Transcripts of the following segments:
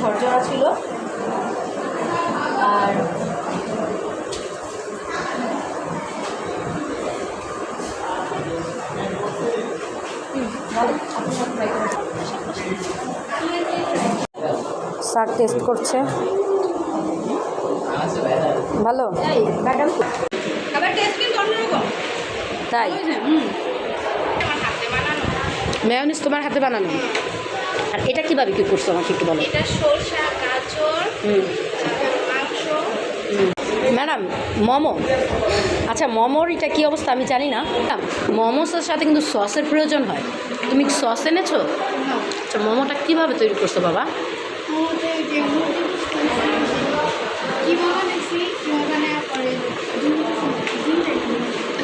ঝরঝরা ছিল। আর। Sir test করছে। ভালো? ম্যাডাম খাবার টেস্ট কিন্তু অন্যরকম তাই? মেয়নিস তোমার হাতে বানানো। আর এটা কীভাবে কি করছ আমাকে একটু বলো? এটা সরষা গাজর মাংস। ম্যাডাম মোমো। আচ্ছা মোমোর এটা কী অবস্থা আমি জানি না। মোমোসের সাথে কিন্তু সসের প্রয়োজন হয়। তুমি সস এনেছো? আচ্ছা মোমোটা কীভাবে তৈরি করছ বাবা?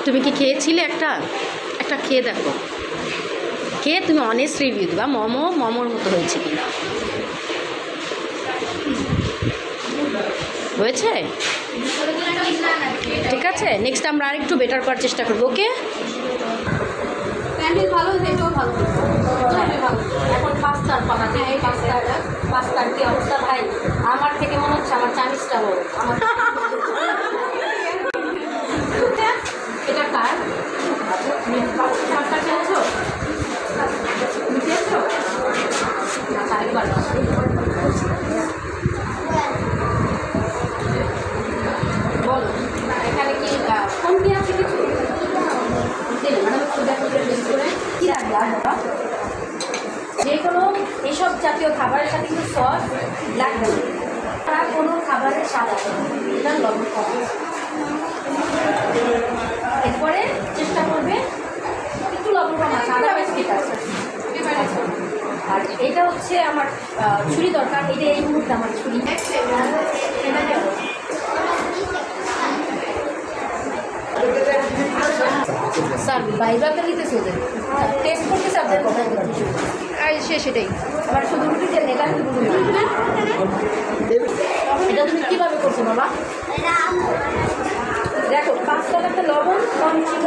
তুমি কি খেয়েছিলে একটা? একটা খেয়ে দেখো। খেয়ে তুমি অনেস্ট রিভিউ দিবা, মোমো, মোমোর মতো হয়েছে কি না হয়েছে? ঠিক আছে নেক্সট আমরা আরেকটু বেটার করার চেষ্টা করব ওকে ভালো ভালো এখন পাস্তার পাতা যে এই পাস্তার পাস্তার কি অবস্থা ভাই? আমার থেকে মনে হচ্ছে আমার এটা যে কোনো এইসব জাতীয় খাবারের সাথে কিন্তু সস লাগবে না। তারা কোনো খাবারের স্বাদ আছে এটা লবণ কম এরপরে চেষ্টা করবে একটু লবণ কম আছে আদা বেশ ঠিক আছে আর এটা হচ্ছে আমার ছুরি দরকার। এটা এই মুহূর্তে আমার ছুরি। স্যার বাইবাতে নিতেছে ওদের। টেস্ট কথাগুলো আর সে সেটাই। আবার শুধু রুটিতে এটা তুমি কীভাবে করছ বাবা? দেখো পাঁচ টাকাতে লবণ কম ছিল।